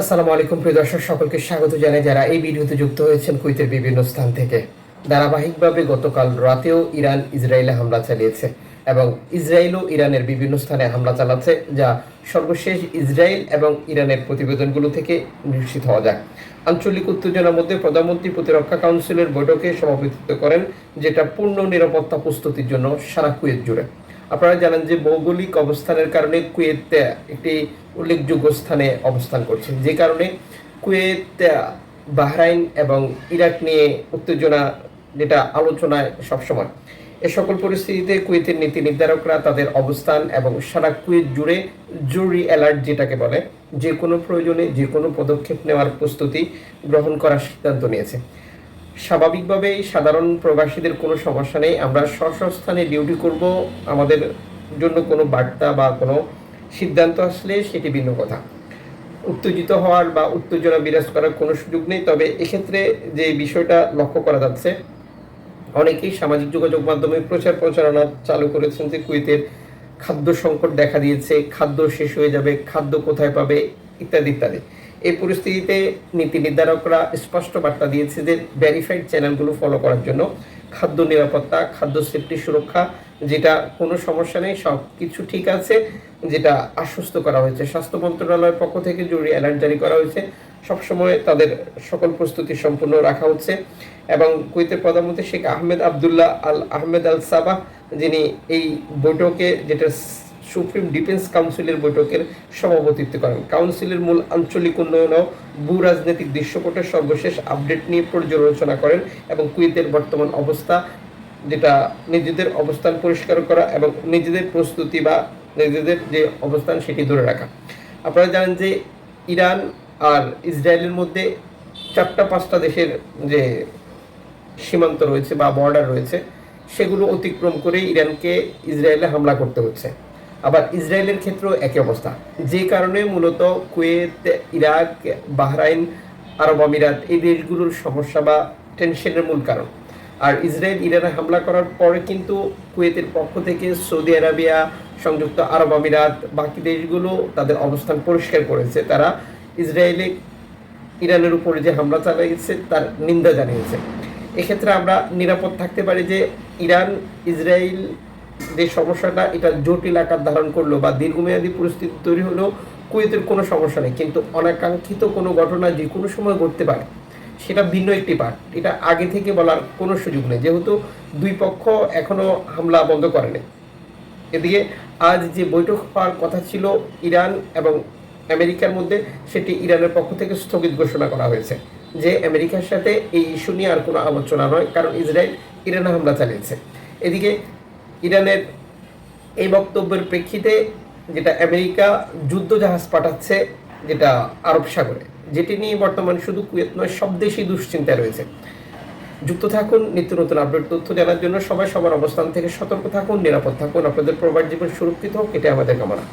আসসালামু আলাইকুম, প্রিয় দর্শক, সকলকে স্বাগত জানাই। যারা এই ভিডিওতে যুক্ত হয়েছেন কুইতের বিভিন্ন স্থান থেকে, ধারাবাহিকভাবে গতকাল রাতেও ইরান ইসরায়েলে হামলা চালিয়েছে এবং ইসরায়েলও ইরানের বিভিন্ন স্থানে হামলা চালাচ্ছে, যা সর্বশেষ ইসরায়েল এবং ইরানের প্রতিবেদনগুলো থেকে নিশ্চিত হওয়া যায় আঞ্চলিক উত্তেজনার মধ্যে প্রধানমন্ত্রী প্রতিরক্ষা কাউন্সিলের বৈঠকে সভাপতিত্ব করেন, যেটা পূর্ণ নিরাপত্তা প্রস্তুতির জন্য সারা কুয়েত জুড়ে। আপনারা জানেন যে ভৌগোলিক অবস্থানের কারণে কুয়েত একটি উল্লেখযোগ্য স্থানে অবস্থান করছে যে কারণে কুয়েত বাহরাইন এবং ইরাক নিয়ে উত্তেজনা যেটা আলোচনায় সবসময়। এ সকল পরিস্থিতিতে কুয়েতের নীতি নির্ধারকরা তাদের অবস্থান এবং সারা কুয়েত জুড়ে জরুরি অ্যালার্ট যেটাকে বলে, যে কোনো প্রয়োজনে যে কোনো পদক্ষেপ নেওয়ার প্রস্তুতি গ্রহণ করার সিদ্ধান্ত নিয়েছে। স্বাভাবিকভাবেই সাধারণ প্রবাসীদের কোনো সমস্যা নেই। আমরা স্থানে ডিউটি করব। আমাদের জন্য কোনো বার্তা বা কোনো সিদ্ধান্ত আসলে সেটি ভিন্ন কথা। উত্তেজিত হওয়ার বা উত্তেজনা বিরাজ করার কোনো সুযোগ নেই। তবে এক্ষেত্রে যে বিষয়টা লক্ষ্য করা যাচ্ছে, অনেকেই সামাজিক যোগাযোগ মাধ্যমে প্রচার প্রচারণা চালু করেছেন যে কুয়েতের খাদ্য সংকট দেখা দিয়েছে, খাদ্য শেষ হয়ে যাবে, খাদ্য কোথায় পাবে, ইত্যাদি ইত্যাদি। এই পরিস্থিতিতে নীতি নির্ধারকরা স্পষ্ট বার্তা দিয়েছে যে ভেরিফাইড চ্যানেলগুলো ফলো করার জন্য খাদ্য নিরাপত্তা, খাদ্য সেফটি সুরক্ষা, যেটা কোনো সমস্যা নেই, সব কিছু ঠিক আছে, যেটা আশ্বস্ত করা হয়েছে। স্বাস্থ্য মন্ত্রণালয়ের পক্ষ থেকে জরুরি অ্যালার্ট জারি করা হয়েছে। সবসময় তাদের সকল প্রস্তুতি সম্পূর্ণ রাখা হচ্ছে এবং কুয়েতের প্রধানমন্ত্রী Sheikh Ahmed Abdullah Al Ahmed Al Sabah, যিনি এই বৈঠকে যেটা সুপ্রিম ডিফেন্স কাউন্সিলের বৈঠকের সভাপতিত্ব করেন। কাউন্সিলের মূল আঞ্চলিক উন্নয়ন ও ভূ রাজনৈতিক দৃশ্যপটের সর্বশেষ আপডেট নিয়ে পর্যালোচনা করেন এবং কুয়েতের বর্তমান অবস্থা, যেটা নিজেদের অবস্থান পরিষ্কার করা এবং নিজেদের প্রস্তুতি বা নিজেদের যে অবস্থান সেটি ধরে রাখা। আপনারা জানেন যে ইরান আর ইসরায়েলের মধ্যে চারটা পাঁচটা দেশের যে সীমান্ত রয়েছে বা বর্ডার রয়েছে, সেগুলো অতিক্রম করে ইরানকে ইসরায়েলে হামলা করতে হচ্ছে। আবার ইসরায়েলের ক্ষেত্রেও একই অবস্থা। যে কারণে মূলত কুয়েত, ইরাক, বাহরাইন, আরব আমিরাত এই দেশগুলোর সমস্যা বা টেনশনের মূল কারণ। আর ইসরায়েল ইরানে হামলা করার পরে কিন্তু কুয়েতের পক্ষ থেকে সৌদি আরাবিয়া, সংযুক্ত আরব আমিরাত, বাকি দেশগুলো তাদের অবস্থান পরিষ্কার করেছে। তারা ইসরায়েলে ইরানের উপরে যে হামলা চালিয়েছে তার নিন্দা জানিয়েছে। এক্ষেত্রে আমরা নিরাপদ থাকতে পারি যে ইরান, ইসরায়েল যে সমস্যাটা, এটা জটিল আকার ধারণ করল বা দীর্ঘমেয়াদী পরিস্থিতি তৈরি হলেও কুয়েতের কোনো সমস্যা নেই। কিন্তু অনাকাঙ্ক্ষিত কোনো ঘটনা যে কোনো সময় ঘটতে পারে, সেটা ভিন্ন একটি পার্ট এটা আগে থেকে বলার কোনো সুযোগ নেই। যেহেতু দুই পক্ষ এখনও হামলা বন্ধ করেনি। এদিকে আজ যে বৈঠক হওয়ার কথা ছিল ইরান এবং আমেরিকার মধ্যে, সেটি ইরানের পক্ষ থেকে স্থগিত ঘোষণা করা হয়েছে যে আমেরিকার সাথে এই ইস্যু নিয়ে আর কোনো আলোচনা নয়, কারণ ইসরায়েল ইরানে হামলা চালিয়েছে। এদিকে ইরানের এই বক্তব্যের প্রেক্ষিতে যেটা আমেরিকা যুদ্ধ জাহাজ পাঠাচ্ছে, যেটা আরব সাগরে, যেটি নিয়ে বর্তমানে শুধু কুয়েত নয়, সব দেশই দুশ্চিন্তায় রয়েছে। যুক্ত থাকুন, নিত্য নতুন আপডেট তথ্য জানার জন্য সবাই সবার অবস্থান থেকে সতর্ক থাকুন, নিরাপদ থাকুন। আপনাদের প্রবাস জীবন সুরক্ষিত হোক, এটাই আমাদের কামনা।